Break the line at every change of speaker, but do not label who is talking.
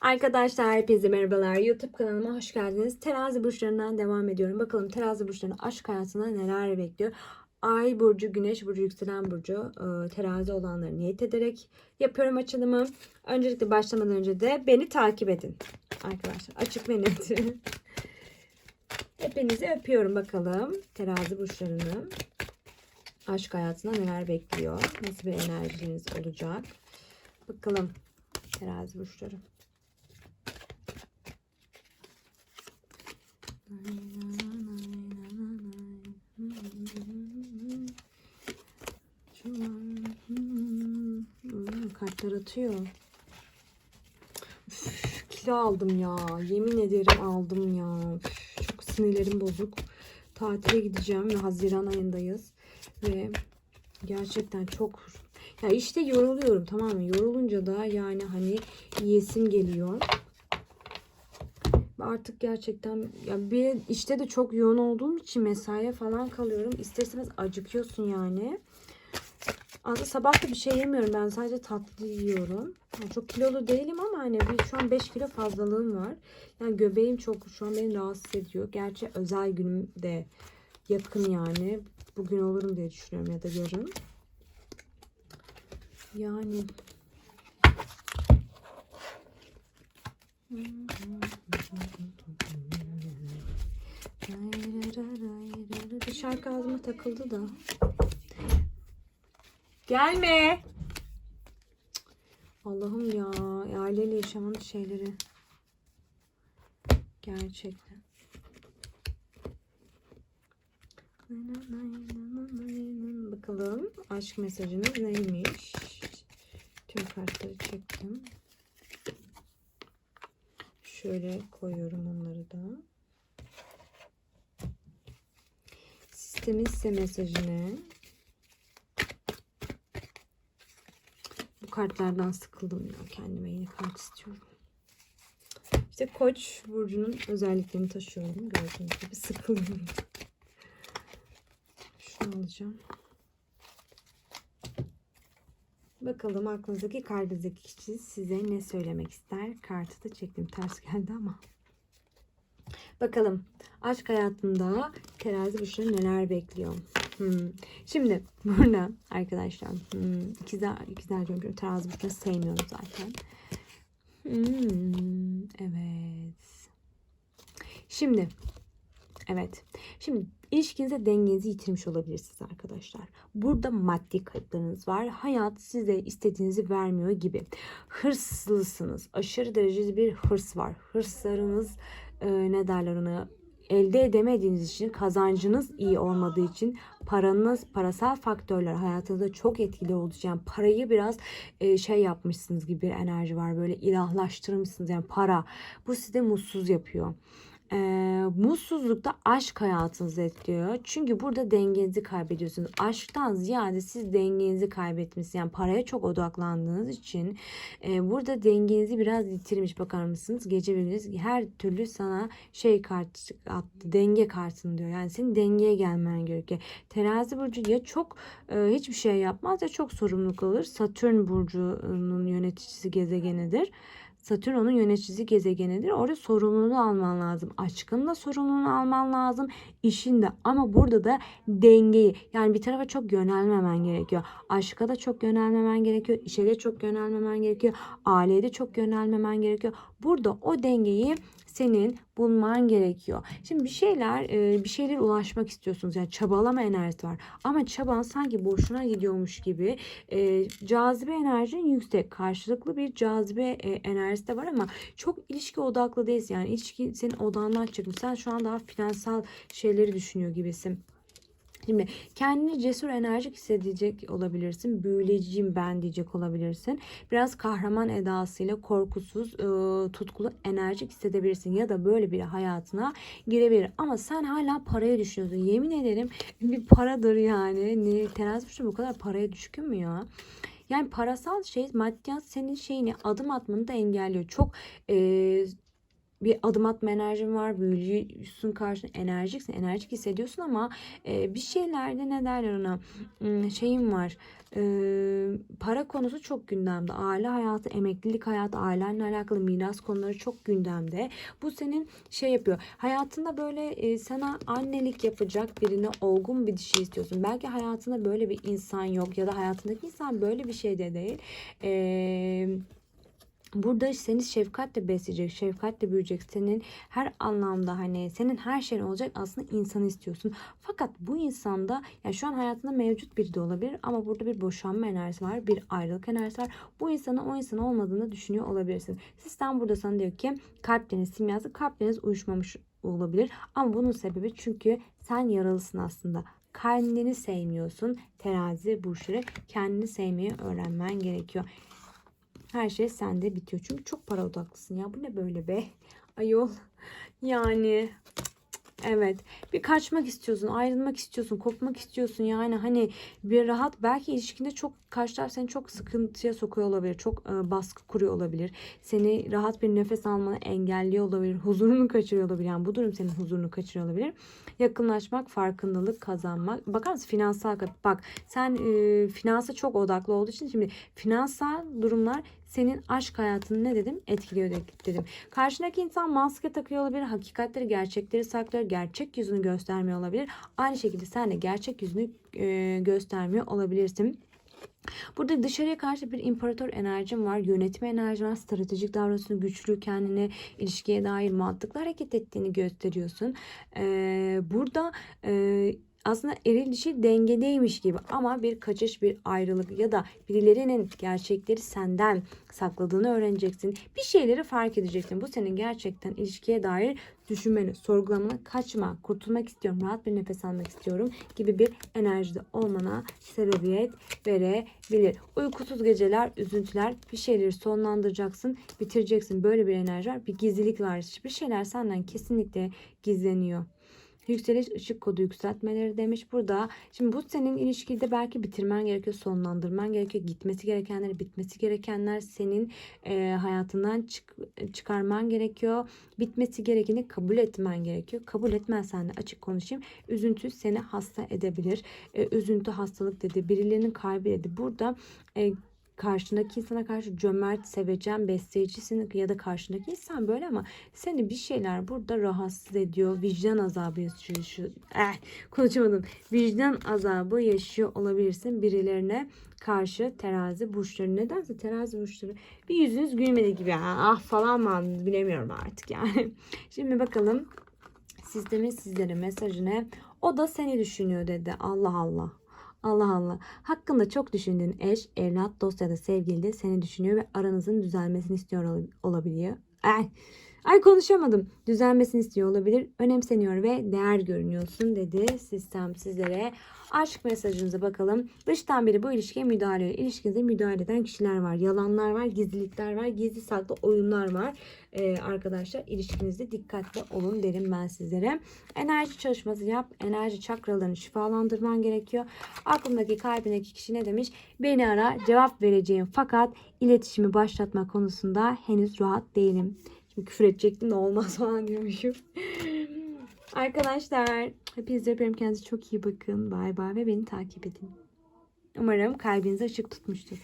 Arkadaşlar hepinize merhabalar. YouTube kanalıma hoş geldiniz. Terazi burçlarından devam ediyorum. Bakalım terazi burçlarının aşk hayatında neler bekliyor. Ay burcu, güneş burcu, yükselen burcu, e, terazi olanları niyet ederek yapıyorum açılımı. Öncelikle başlamadan önce de beni takip edin. Arkadaşlar açık ve net. Hepinizi öpüyorum bakalım. Terazi burçlarını aşk hayatında neler bekliyor. Nasıl bir enerjiniz olacak. Bakalım terazi burçları. Hmm, Kartlar atıyor. Üf, kilo aldım ya. Yemin ederim aldım ya. Üf, çok sinirlerim bozuk. Tatile gideceğim ve Haziran ayındayız. Ve gerçekten çok ya işte yoruluyorum tamam mı? Yorulunca da yani hani yiyesim geliyor. Artık gerçekten ya bir işte de çok yoğun olduğum için mesaiye falan kalıyorum. İsterseniz acıkıyorsun yani. Aslında sabah da bir şey yemiyorum. Ben sadece tatlı yiyorum. Yani çok kilolu değilim ama hani bir, şu an 5 kilo fazlalığım var. Yani göbeğim çok şu an beni rahatsız ediyor. Gerçi özel günüm de yakın yani. Bugün olurum diye düşünüyorum ya da yarın. Yani bir şarkı ağzıma takıldı da. Gelme. Allah'ım ya. Aileyle yaşamanın şeyleri. Gerçekten. Bakalım aşk mesajınız neymiş? Tüm kartları çektim. Şöyle koyuyorum onları da. Sistemin size mesajı? Kartlardan sıkıldım ya. Kendime yeni kart istiyorum. İşte Koç burcunun özelliklerini taşıyorum. Gördüğünüz gibi sıkıldım. Şunu alacağım. Bakalım aklınızdaki kalbinizdeki kişi size ne söylemek ister? Kartı da çektim. Ters geldi ama. Bakalım aşk hayatında terazi burçları neler bekliyor? Hmm. Şimdi burada arkadaşlar hmm, ikizler, ikizler diyorum terazi burçları sevmiyorum zaten. Hmm, evet. Şimdi evet. Şimdi ilişkinize dengenizi yitirmiş olabilirsiniz arkadaşlar. Burada maddi kayıplarınız var. Hayat size istediğinizi vermiyor gibi. Hırslısınız. Aşırı derecede bir hırs var. Hırslarınız e, ne derler ona elde edemediğiniz için kazancınız iyi olmadığı için paranız parasal faktörler hayatınızda çok etkili için yani parayı biraz e, şey yapmışsınız gibi bir enerji var böyle ilahlaştırmışsınız yani para bu sizi mutsuz yapıyor. E, mutsuzlukta aşk hayatınızı etkiliyor. Çünkü burada dengenizi kaybediyorsunuz. Aşktan ziyade siz dengenizi kaybetmişsiniz. Yani paraya çok odaklandığınız için e, burada dengenizi biraz yitirmiş bakar mısınız? Gece gündüz her türlü sana şey kart attı. Denge kartını diyor. Yani senin dengeye gelmen gerekiyor. Terazi burcu ya çok e, hiçbir şey yapmaz ya çok sorumluluk alır. Satürn burcunun yöneticisi gezegenidir. Satürn onun yöneticisi gezegenidir. Orada sorumluluğunu alman lazım. Aşkın da sorumluluğunu alman lazım. İşin de ama burada da dengeyi yani bir tarafa çok yönelmemen gerekiyor. Aşka da çok yönelmemen gerekiyor. İşe de çok yönelmemen gerekiyor. Aileye de çok yönelmemen gerekiyor. Burada o dengeyi senin bulman gerekiyor. Şimdi bir şeyler e, bir şeylere ulaşmak istiyorsunuz. Yani çabalama enerjisi var. Ama çaban sanki boşuna gidiyormuş gibi. E, cazibe enerjin yüksek. Karşılıklı bir cazibe e, enerjisi de var ama çok ilişki odaklı değilsin. Yani ilişki senin odağından çıkmış. Sen şu an daha finansal şeyleri düşünüyor gibisin. Şimdi kendini cesur enerjik hissedecek olabilirsin. Büyüleyiciyim ben diyecek olabilirsin. Biraz kahraman edasıyla korkusuz, e, tutkulu enerjik hissedebilirsin. Ya da böyle bir hayatına girebilir. Ama sen hala paraya düşünüyorsun. Yemin ederim bir paradır yani. Ne, terazi burcu bu kadar paraya düşkün mü ya? Yani parasal şey, maddiyat senin şeyini adım atmanı da engelliyor. Çok e, bir adım atma enerjin var. Büyülüsün karşına enerjiksin. Enerjik hissediyorsun ama e, bir şeylerde ne derler ona şeyim var. E, para konusu çok gündemde. Aile hayatı, emeklilik hayatı, ailenle alakalı miras konuları çok gündemde. Bu senin şey yapıyor. Hayatında böyle e, sana annelik yapacak birini olgun bir dişi istiyorsun. Belki hayatında böyle bir insan yok ya da hayatındaki insan böyle bir şey de değil. Eee Burada seni şefkatle besleyecek, şefkatle büyüyecek. Senin her anlamda hani senin her şeyin olacak aslında insan istiyorsun. Fakat bu insanda yani şu an hayatında mevcut biri de olabilir ama burada bir boşanma enerjisi var, bir ayrılık enerjisi var. Bu insanın o insan olmadığını düşünüyor olabilirsin. Sistem burada sana diyor ki kalpleriniz simyası, kalpleriniz uyuşmamış olabilir. Ama bunun sebebi çünkü sen yaralısın aslında kendini sevmiyorsun. Terazi burçları kendini sevmeyi öğrenmen gerekiyor. Her şey sende bitiyor. Çünkü çok para odaklısın ya. Bu ne böyle be? Ayol. Yani Evet. Bir kaçmak istiyorsun, ayrılmak istiyorsun, kopmak istiyorsun. Yani hani bir rahat belki ilişkinde çok karşı taraf seni çok sıkıntıya sokuyor olabilir. Çok e, baskı kuruyor olabilir. Seni rahat bir nefes almanı engelliyor olabilir. Huzurunu kaçırıyor olabilir. Yani bu durum senin huzurunu kaçırıyor olabilir. Yakınlaşmak, farkındalık kazanmak. Bakar mısın finansal bak sen e, finansa çok odaklı olduğu için şimdi finansal durumlar senin aşk hayatını ne dedim etkiliyor dedim. Karşındaki insan maske takıyor olabilir. Hakikatleri, gerçekleri saklıyor. Gerçek yüzünü göstermiyor olabilir. Aynı şekilde sen de gerçek yüzünü e, göstermiyor olabilirsin. Burada dışarıya karşı bir imparator enerjin var, yönetme enerjin var, stratejik davranışını, güçlü kendine, ilişkiye dair mantıklı hareket ettiğini gösteriyorsun. Ee, burada e, aslında eril dişi dengedeymiş gibi ama bir kaçış, bir ayrılık ya da birilerinin gerçekleri senden sakladığını öğreneceksin. Bir şeyleri fark edeceksin. Bu senin gerçekten ilişkiye dair düşünmeni, sorgulamana, kaçma, kurtulmak istiyorum, rahat bir nefes almak istiyorum gibi bir enerjide olmana sebebiyet verebilir. Uykusuz geceler, üzüntüler, bir şeyleri sonlandıracaksın, bitireceksin. Böyle bir enerji var. Bir gizlilik var. Bir şeyler senden kesinlikle gizleniyor. Yükseliş ışık kodu yükseltmeleri demiş burada. Şimdi bu senin ilişkide belki bitirmen gerekiyor, sonlandırman gerekiyor. Gitmesi gerekenler, bitmesi gerekenler senin e, hayatından çık, çıkarman gerekiyor. Bitmesi gerekeni kabul etmen gerekiyor. Kabul etmezsen de açık konuşayım. Üzüntü seni hasta edebilir. E, üzüntü hastalık dedi. Birilerinin kalbi dedi. Burada e, karşındaki insana karşı cömert, sevecen, besleyicisin ya da karşındaki insan böyle ama seni bir şeyler burada rahatsız ediyor. Vicdan azabı yaşıyor. Eh, konuşamadım. Vicdan azabı yaşıyor olabilirsin birilerine karşı terazi burçları. Nedense terazi burçları bir yüzünüz gülmedi gibi. Ah falan mı bilemiyorum artık yani. Şimdi bakalım sistemin sizlere mesajı ne? O da seni düşünüyor dedi. Allah Allah. Allah Allah. Hakkında çok düşündüğün eş, evlat, dost ya da sevgili de seni düşünüyor ve aranızın düzelmesini istiyor olabiliyor. Ay, ay konuşamadım. Düzelmesini istiyor olabilir. Önemseniyor ve değer görünüyorsun dedi sistem sizlere. Aşk mesajınıza bakalım. Dıştan biri bu ilişkiye müdahale ediyor. İlişkinize müdahale eden kişiler var. Yalanlar var, gizlilikler var, gizli saklı oyunlar var. Ee, arkadaşlar ilişkinizde dikkatli olun derim ben sizlere. Enerji çalışması yap. Enerji çakralarını şifalandırman gerekiyor. Aklımdaki kalbindeki kişi ne demiş? Beni ara cevap vereceğim fakat iletişimi başlatma konusunda henüz rahat değilim. Küfür edecektim de olmaz falan diyormuşum. Arkadaşlar hepinize öpüyorum. Kendinize çok iyi bakın. Bay bay ve beni takip edin. Umarım kalbinizi açık tutmuştur.